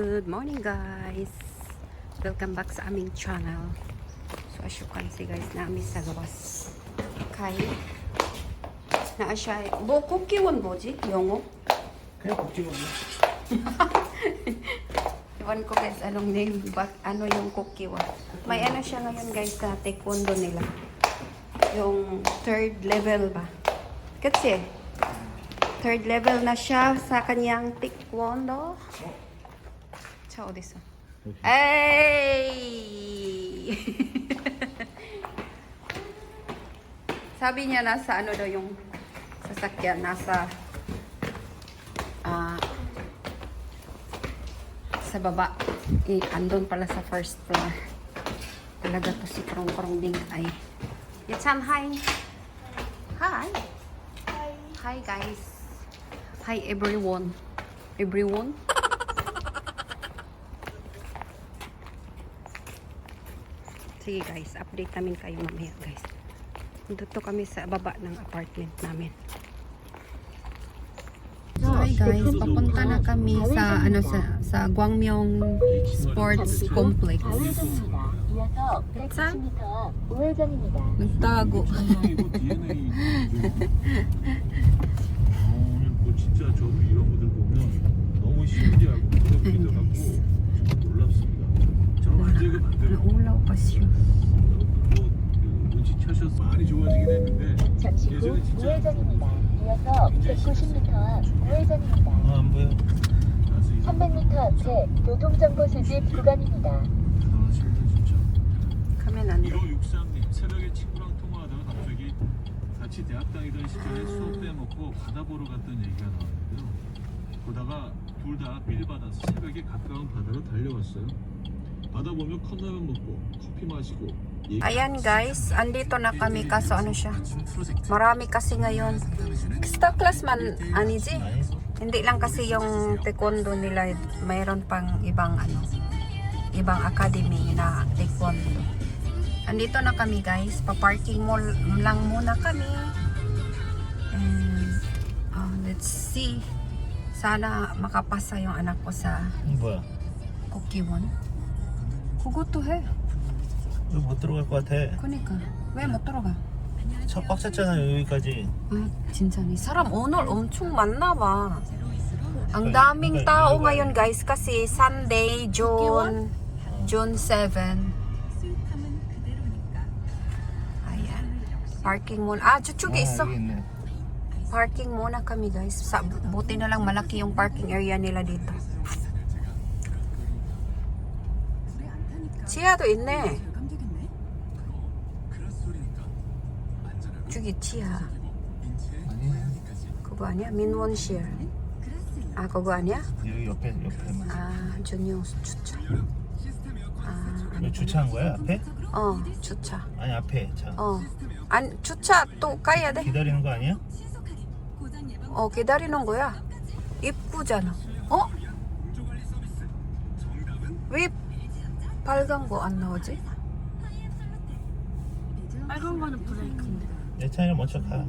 Good morning guys! Welcome back sa aming channel. So as you can see guys, namin sa gawas. Kay na siya 뭐 꽃기원 뭐지? 영어? 그냥 국지가 Iwan ko guys anong name, but ano yung kukiwa. May ano siya ngayon guys sa taekwondo nila. Yung third level ba? Kasi third level na siya sa kanyang taekwondo. Sa Odessa. Ay! Sabi niya nasa ano daw yung sasakyan nasa ah sa baba. Eh, andun pala sa first floor. Talaga to si Krong Krong Ding ay. Yatsan, hi! Hi! Hi guys! Hi everyone! Everyone? Sige guys, update namin kayo mamaya guys. Dito kami sa baba ng apartment namin. So, hi guys, papunta na kami sa ano sa sa Gwangmyong Sports Complex. 이어서 190m 우회전입니다. Nagtago. 이거 DNA. 아, 오늘 뭐 진짜 저도 이런 분들 보면 너무 신기하고 부럽기도 하고 정말 놀랍습니다. 저는 만들게 만들고 Naulaw pa siya. 뭐 눈치채셔서 많이 좋아지긴 했는데 잠시 후 예전에 진짜 우회전입니다. 이어서 190m 앞 우회전입니다. 안 보여. 300m 앞에 교통정보 수집 구간입니다. 대단하십니다 진짜. Kami nandun. 1563님 새벽에 친구랑 통화하다가 갑자기 같이 대학 다니던 시절에 수업 빼먹고 바다 보러 갔던 얘기가 나왔는데요. 보다가 둘 다 빌 받아서 새벽에 가까운 바다로 달려갔어요. 바다 보며 컵라면 먹고 커피 마시고 얘기- Ayan guys, andito na kami kaso ano siya. Marami kasi ngayon. Extra class man, aniji. Hindi lang kasi yung taekwondo nila, mayroon pang ibang ano, ibang academy na taekwondo. Andito na kami guys, pa-parking mall lang muna kami. And uh, let's see. Sana makapasa yung anak ko sa 뭐야? Kukiwon. 그것도 해. 여기 못 들어갈 것 같아. 그니까 왜 못 들어가? 차꽉 찼잖아 여기까지. 아, 진짜니. 사람 오늘 엄청 많나 봐. Ang daming tao ngayon guys kasi Sunday, June June 7. Ayan. Parking muna. Ah, chuchugi 있어. Parking muna kami guys. Sa, buti na lang malaki yung parking area nila dito. 지하도 있네. 저기 지하. 아니 그거 아니야? 민원실. 아, 그거 아니야? 여기 옆에 옆에. 아, 전용 주차. 아, 주차한 거야 앞에? 어, 주차. 아니 앞에 차. 어. 안 주차 또 가야 돼? 기다리는 거 아니야? 어, 기다리는 거야. 입구잖아. 어? 왜 빨간 거 안 나오지? 빨간 거는 브레이크인데. 내 차를 먼저 가.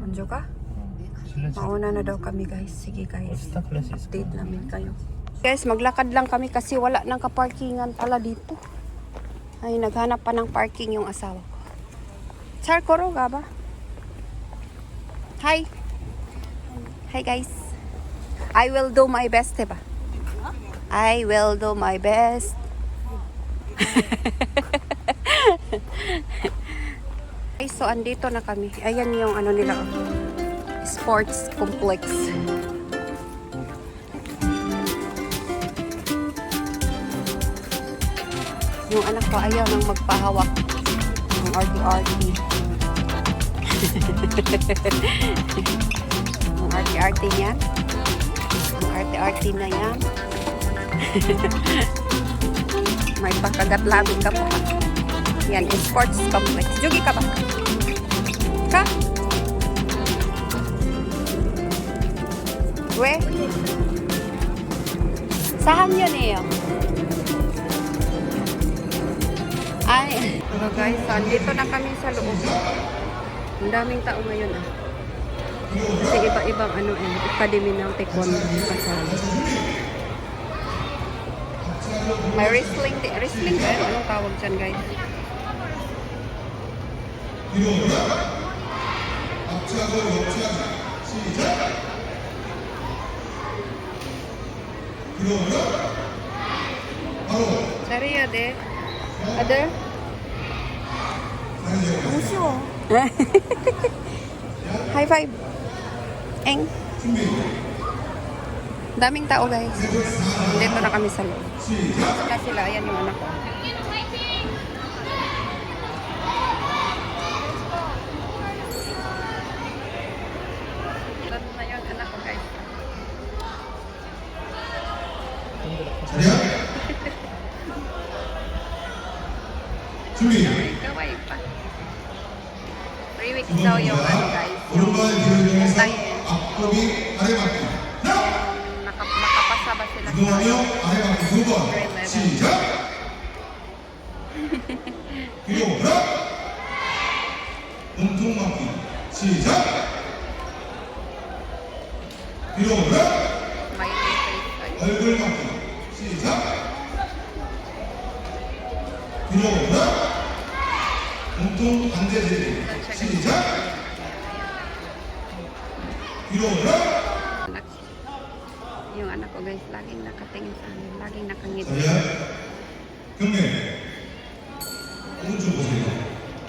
먼저 가? 어, 실내 차. Mauna na daw kami guys. Sige 어, guys. 스타 클래스 있을 Update 거야. namin kayo. Guys, maglakad lang kami kasi wala nang kaparkingan pala dito. Ay, naghanap pa ng parking yung asawa ko. Char koro ga ba? Hi. Hi guys. I will do my best, diba? I will do my best. okay, so andito na kami. Ayan yung ano nila. Sports complex. Yung anak ko ayaw nang magpahawak ng RT-RT. Ang RT-RT niya. Ang RT-RT na yan. May pakagat labing ka pa. Yan, sports complex. Jugi ka ba? Ka? We? Saan yun eh? Ay, so guys, so, andito na kami sa loob. Ang daming tao ngayon ah. Kasi iba-ibang ano eh, academy ng taekwondo kasama. May wrestling, di- wrestling ba? yun? Anong tawag dyan guys? Sariya de. Other? 무서워. High five. Eng. Daming tao guys. Dito na kami sa loob. Sila sila, ayan yung anak ko. Ito 맞기. 시작. 뒤로 guys. 얼굴 맞기. 시작. 뒤로 하나. 몸통 반대 제리. 시작. 뒤로 anak. Yung anak ko guys, laging nakatingin sa amin. Laging nakangiti. 자리야. 경례. 오른쪽 보세요.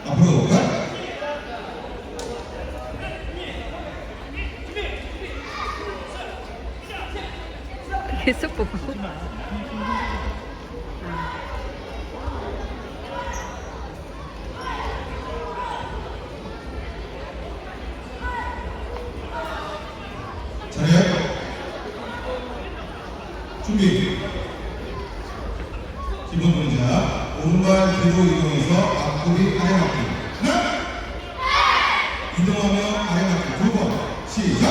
앞으로 가. Po. 자리야. 준비. 기본 동작. 오른발 뒤로 이동해서 앞구리 아래 맞기. 하나. 이동하며 아래 맞기 두 번. 시작.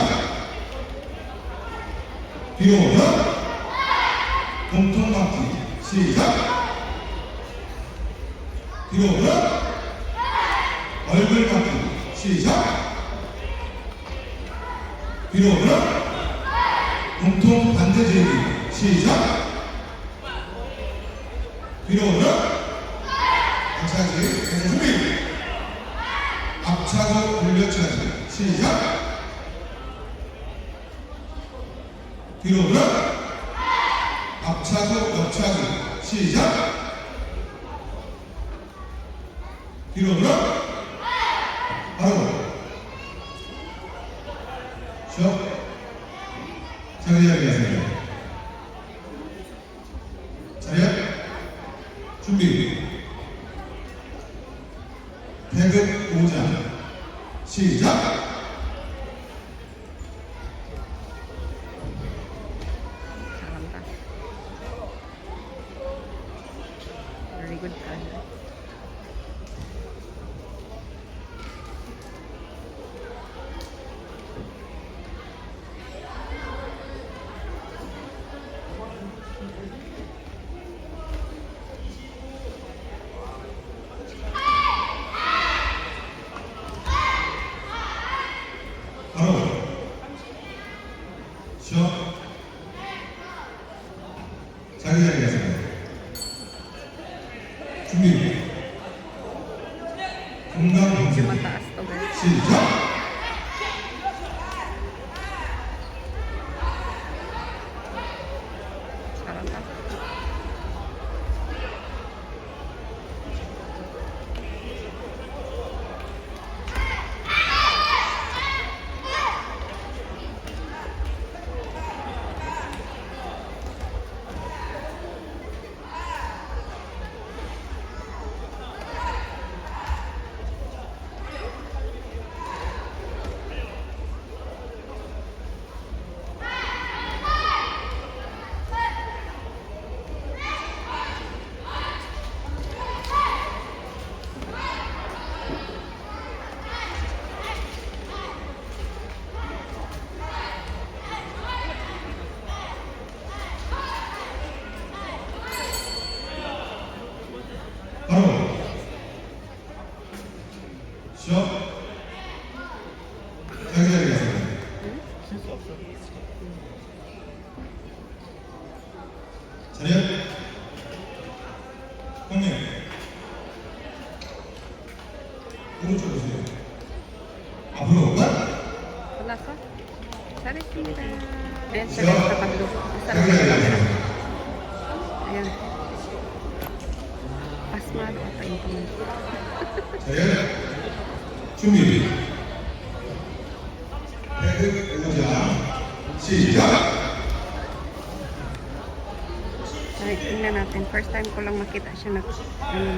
뒤로 하나. 시작. 뒤로 하나. 얼굴 맞기. 시작. 뒤로 하나. 몸통 반대 제기. 시작. 뒤로 하나. 앞차기. 준비. 앞차고 올려차기. 시작. 뒤로 하나. 앞차고 옆차기. 시작. 뒤로 하나. 바로. 자기 자리 가세요. 준비. 건강 방송. 시작. 오른쪽 보세요. 앞으로 올까? Wala ka? 잘했습니다. Ayan, sa sa kablo. Sa kablo. Ayan. Pasmado ata yung tumay. 자연 준비. 헤드 오자. 시작. Ay, tingnan natin. First time ko lang makita siya na ano.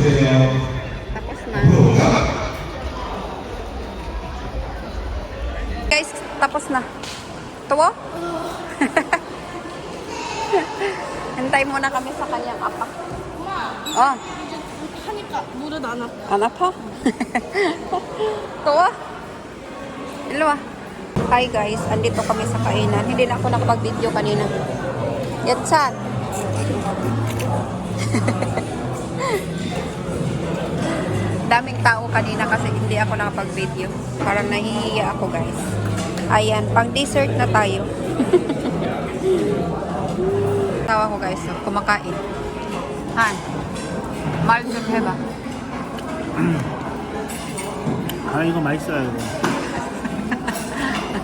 Tapos na. 앞으로 올까? Guys, tapos na. Tuwo? Hintay muna kami sa kanyang apa. Oh, 하니까 무릎 안 아파. 안 아파? Tuwo? Ilo ah. Hi guys, andito kami sa kainan. Hindi na ako nakapag-video kanina. Yatsan. Daming tao kanina kasi hindi ako nakapag-video. Parang nahihiya ako guys. Ayan, pang dessert na tayo. Tawa ko guys, so, kumakain. Han, 말 좀 해봐. 아 이거 맛있어요 이거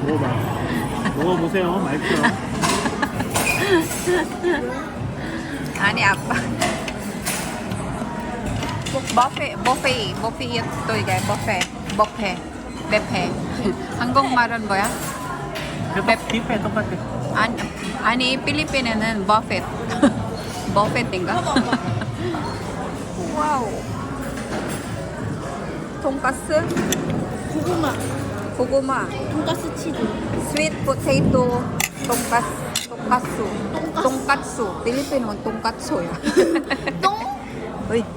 먹어봐 먹어보세요 맛있어요 아니 아빠. 버페, 버페, 버페 또 이게 버페, 버페, 베페. 한국말은 뭐야? 뷔페 똑같아 아니, 아니 필리핀에는 버펫. 버펫인가? 와우. 돈가스, 고구마, 고구마, 돈가스 치즈. 스윗 포테이토, 돈가스, 돈가스, 돈가스. 필리핀은 돈가스야. 똥? 어이.